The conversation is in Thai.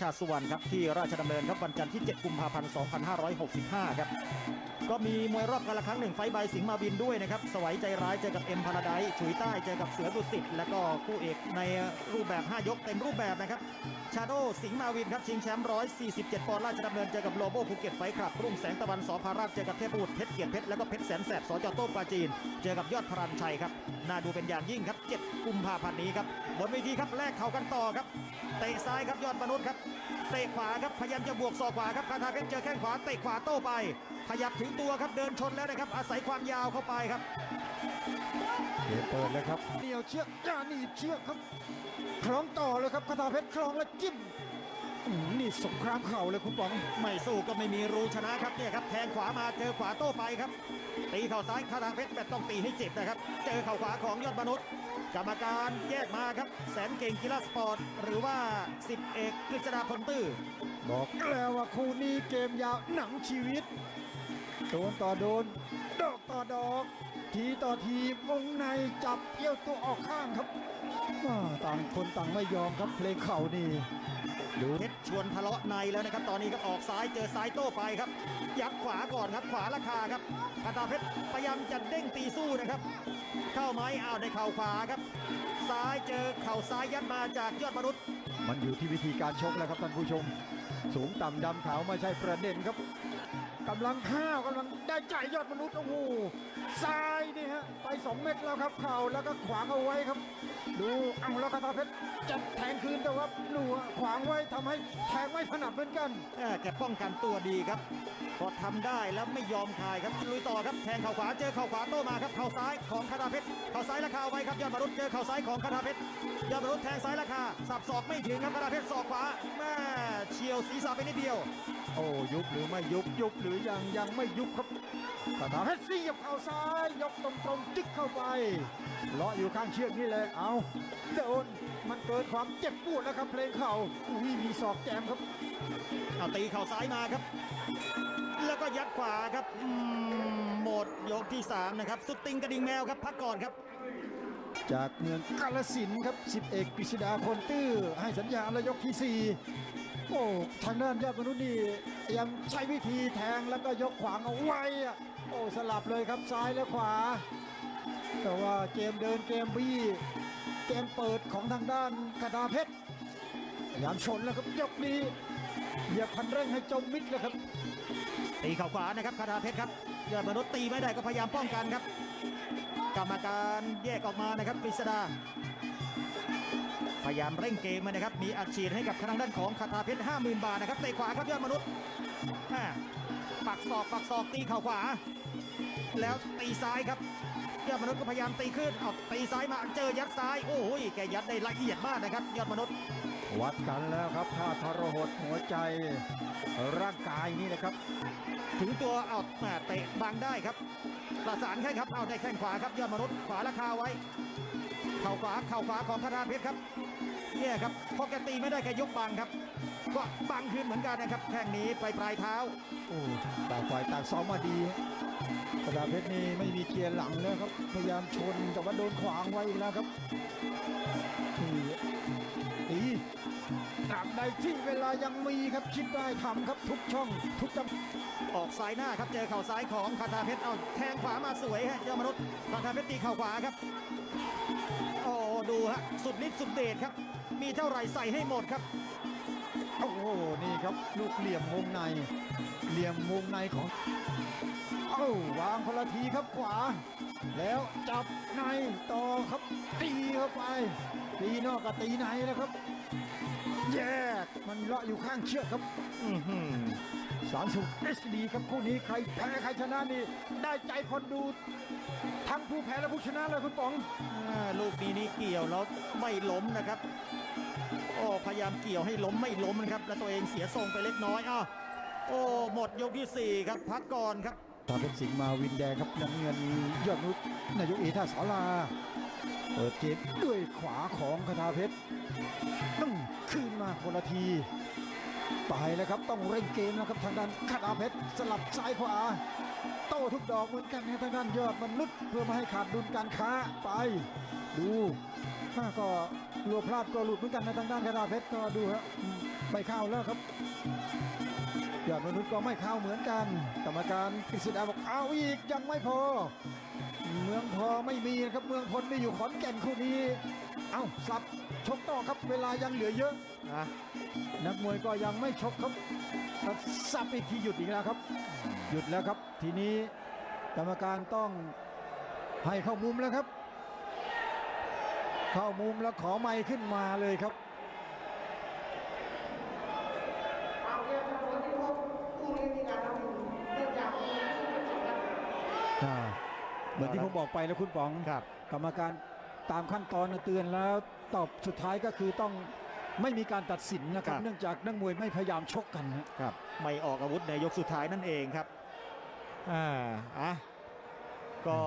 ชาติสุวรรณครับที่ราชดำเนินครับวันจันทร์ที่ 7 กุมภาพันธ์ 2565 ครับ ก็มีมวยรอบกันละครั้งหนึ่งไฟใบสิงห์มาบินด้วยนะครับ สวัยใจร้ายเจอกับเอ็มพาราไดฉุยใต้เจอกับเสือดุสิตแล้วก็คู่เอกในรูปแบบ 5 ยกเต็มรูปแบบนะครับชาโดสิงห์มาวินครับชิงแชมป์147 ปอนด์ราชดำเนินเจอกับโลโบภูเก็ตไฟครับ รุ่งแสงตะวันสอพาราชเจอกับเทพบุตรเพชรเกียรติเพชรแล้วก็เพชรแสนแสบสจโต้ปราจีน เจอกับยอดพรันชัยครับน่าดูเป็นอย่างยิ่งครับ 7 กุมภาพันธ์นี้ครับบนเวทีครับแลกเข่ากันต่อครับ เตะซ้ายครับยอดมนุษย์ครับเตะขวาครับพยายามจะบวกศอกขวาครับคาถาเพชรเจอแข้งขวาเตะขวาโต้ไป ขยับถึงตัวครับเดินชนแล้วนะครับ อาศัยความยาวเข้าไปครับเกมเปิดเลยครับเหนียวเชือกอย่าหนีบเชือกครับคล้องต่อเลยครับคาถาเพชรคล้องแล้วจิ้มอืมนี่สงครามเข่าเลยคุณป๋องไม่สู้ก็ไม่มีรู้ชนะครับเนี่ยครับแทงขวามาเจอขวาโต้ไปครับ ตีเข่าซ้ายคาทางเพชรแบบต้องตีให้เจ็บนะครับ เจอเข่าขวาของยอดมนุษย์ กรรมการแยกมาครับ แสนเก่งกีฬาสปอร์ต หรือว่าสิบเอกกฤษดาพลตื้อบอกแล้วว่าคู่นี้เกมยาวหนังชีวิตโดนต่อโดน ดอกต่อดอก ทีต่อทีวงในจับเอี้ยวตัวออกข้างครับ ต่างคนต่างไม่ยอมครับเพลงเข่านี่ดูเพชรชวนทะเลาะในแล้วนะครับ ตอนนี้ก็ออกซ้ายเจอซ้ายโต้ไปครับ ยับขวาก่อนครับขวาราคาครับคาตาเพชรพยายามจะเด้งตีสู้นะครับ เข้าไม้อ้าวในเข่าขวาครับ ซ้ายเจอเข่าซ้ายยัดมาจากยอดมนุษย์ มันอยู่ที่วิธีการชกแล้วครับท่านผู้ชม สูงต่ำดำขาวไม่ใช่ประเด็นครับ กำลังห้าวกำลังได้ใจยอดมนุษย์โอ้โหซ้ายนี่ฮะไป 2 เม็ดแล้วครับเข่าแล้วก็ขวางเอาไว้ครับ ดูเอาแล้วคาถาเพชรจะแทงคืนแต่ว่าหนูขวางไว้ทำให้แทงไม่ถนัดเหมือนกันแหม่แกป้องกันตัวดีครับ พอทำได้แล้วไม่ยอมคายครับลุยต่อครับแทงเข่าขวาเจอเข่าขวาโต้มาครับเข่าซ้ายของคาราเพชรเข่าซ้ายราคาไว้ครับยอดมนุษย์เจอเข่าซ้ายของคาราเพชรยอดมนุษย์แทงซ้ายราคาสับศอกไม่ถึงครับคาราเพชรศอกขวาแม่เฉียวศีรษะไปนิดเดียว โอ้ยุบหรือไม่ยุบยุบหรือยังยังไม่ยุบครับคาถาเพชรเสียบเข่าซ้ายยกตรงๆจึกเข้าไปเลาะอยู่ข้างเชือกนี่เลยเอาโดนมันเกิดความเจ็บปวดแล้วครับเพลงเข่าอุ้ยมีศอกแจมครับเอาตีเข่าซ้ายมาครับ แล้วก็ยัดขวาครับหมดยกที่สามนะครับ สุดติงกระดิ่งแมวครับ พักก่อนครับ จากเมืองกาลสินครับสิบเอกกฤษดาคนตื้อให้สัญญาณแล้วยกที่สี่โอ้ทางด้านยอดมนุษย์นี่ยังใช้วิธีแทงแล้วก็ยกขวางเอาไว้อะโอ้สลับเลยครับซ้ายและขวา แต่ว่าเกมเดินเกมบี้เกมเปิดของทางด้านคาถาเพชรพยายามชนแล้วครับยกนี้เหยียบคันเร่งให้จมมิดเลยครับ ตีเข่าขวานะครับคาถาเพชรครับยอดมนุษย์ตีไม่ได้ก็พยายามป้องกันครับ กรรมการแยกออกมานะครับกฤษดา พยายามเร่งเกมนะครับ มีอัดฉีดให้กับทางด้านของคาถาเพชร50,000 บาทนะครับเตะขวาครับยอดมนุษย์ปักศอกปักศอกตีเข่าขวา แล้วตีซ้ายครับยอดมนุษย์ก็พยายามตีขึ้นเอาตีซ้ายมาเจอยัดซ้ายโอ้โหแกยัดได้ละเอียดมากนะครับ ยอดมนุษย์ วัดกันแล้วครับท่าทรหดหัวใจ ร่างกายนี่นะครับ ถึงตัวเอาแม่เตะบังได้ครับ ประสานแค่ครับเอาได้แข้งขวาครับยอดมนุษย์ขวาราคาไว้ เข่าขวาเข่าขวาของคาราเพชรครับเนี่ยครับพอแกตีไม่ได้แกยกบังครับ ก็บังคืนเหมือนกันนะครับแข้งนี้ไปปลายเท้าโอ้ต่างฝ่ายต่างซ้อมมาดีกราเพชรนี่ไม่มีเกียร์หลังแล้วครับพยายามชนแต่ว่าโดนขวางไว้อีกแล้วครับ ที่เวลายังมีครับคิดได้ทำครับทุกช่องทุกจังออกซ้ายหน้าครับเจอเข่าซ้ายของคาถาเพชรเอาแทงขวามาสวยฮะยอดมนุษย์คาถาเพชรตีเข่าขวาครับโอ้ดูฮะสุดฤทธิ์สุดเดชครับ มีเท่าไหร่ใส่ให้หมดครับโอ้โหนี่ครับลูกเหลี่ยมวงใน เหลี่ยมวงในของเอ้าวางคนละทีครับขวา แล้วจับในต่อครับตีเข้าไปตีนอกกับตีในนะครับแยก มันเลาะอยู่ข้างเชือกครับอือหือสามสุขเอสดีครับคู่นี้ใครแพ้ใครชนะนี่ได้ใจคนดู ทั้งผู้แพ้และผู้ชนะเลยคุณป๋อง อ่าลูกนี้นี่เกี่ยวแล้วไม่ล้มนะครับ โอ้พยายามเกี่ยวให้ล้มไม่ล้มนะครับ แล้วตัวเองเสียทรงไปเล็กน้อยอ้าวโอ้หมดยกที่สี่ครับพักก่อนครับ ตาเป็นสิงห์มาวินแดงครับน้ำเงินยอดนุษย์นายกเอท่าสารา เปิดเกมด้วยขวาของคาถาเพชรนึ่งคืนมาคนละที ไปแล้วครับต้องเร่งเกมนะครับทางด้านคาถาเพชรสลับซ้ายขวา โต้ทุกดอกเหมือนกันนะทางด้านยอดมนุษย์เพื่อไม่ให้ขาดดุลการค้าไป ดูถ้าก็กลัวพลาดก็หลุดเหมือนกันนะทางด้านคาถาเพชรก็ดูฮะไม่เข้าแล้วครับ ยอดมนุษย์ก็ไม่เข้าเหมือนกัน กรรมการกฤษดาบอกเอาอีกยังไม่พอ เมืองพอไม่มีนะครับเมืองพลมีอยู่ขอนแก่นคู่นี้ เอ้าสับชกต่อครับเวลายังเหลือเยอะอะนักมวยก็ยังไม่ชกครับครับสับอีกทีหยุดอีกแล้วครับ หยุดแล้วครับ ทีนี้กรรมการต้องให้เข้ามุมแล้วครับ เข้ามุมแล้วขอไม้ขึ้นมาเลยครับ เหมือนที่ผมบอกไปแล้วคุณป๋องครับกรรมการตามขั้นตอนเตือนแล้วตอบสุดท้ายก็คือต้องไม่มีการตัดสินนะครับครับเนื่องจากนักมวยไม่พยายามชกกันฮะครับ ไม่ออกอาวุธในยกสุดท้ายนั่นเองครับอ่าอะก็